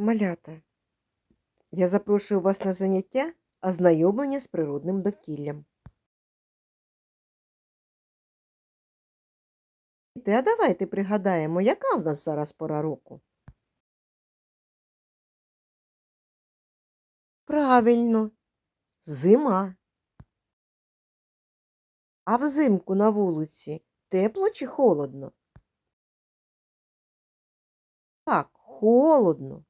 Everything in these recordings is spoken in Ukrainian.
Малята, я запрошую вас на заняття ознайомлення з природним довкіллям. А давайте пригадаємо, яка в нас зараз пора року? Правильно, зима. А взимку на вулиці тепло чи холодно? Так, холодно.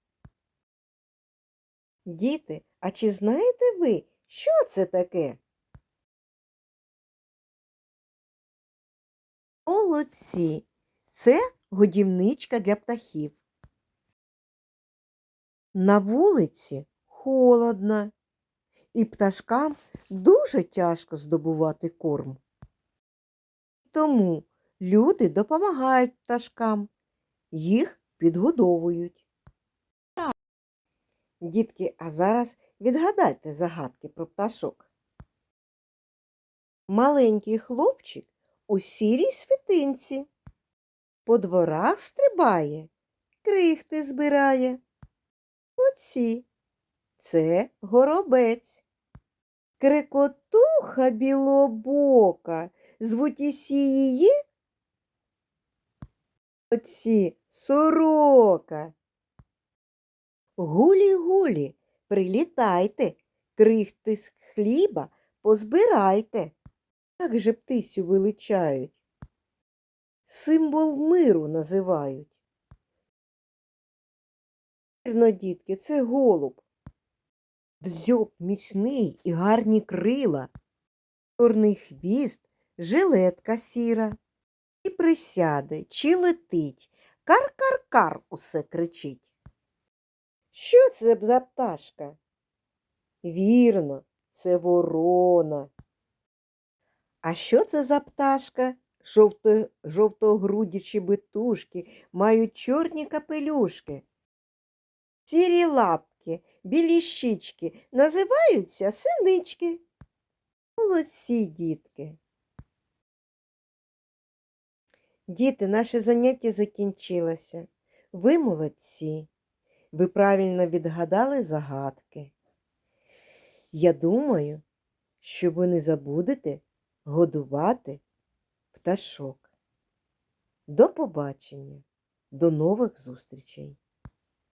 Діти, а чи знаєте ви, що це таке? Молодці. Це годівничка для птахів. На вулиці холодно, і пташкам дуже тяжко здобувати корм. Тому люди допомагають пташкам, їх підгодовують. Дітки, а зараз відгадайте загадки про пташок. Маленький хлопчик у сірій світинці. По дворах стрибає, крихти збирає. Оці це горобець. Крикотуха білобока, звуть усі її. Оці сорока. Гулі-гулі, прилітайте, крихти з хліба позбирайте. Як же птицю величають? Символ миру називають. Вірно, дітки, це голуб. Дзьоб міцний і гарні крила, чорний хвіст, жилетка сіра. І присяде, чи летить, кар-кар-кар усе кричить. Що це б за пташка? Вірно, це ворона. А що це за пташка? Жовто, жовтогруді чебетушки мають чорні капелюшки. Сірі лапки, білі щічки називаються синички. Молодці, дітки. Діти, наше заняття закінчилося. Ви молодці. Ви правильно відгадали загадки. Я думаю, що ви не забудете годувати пташок. До побачення, до нових зустрічей!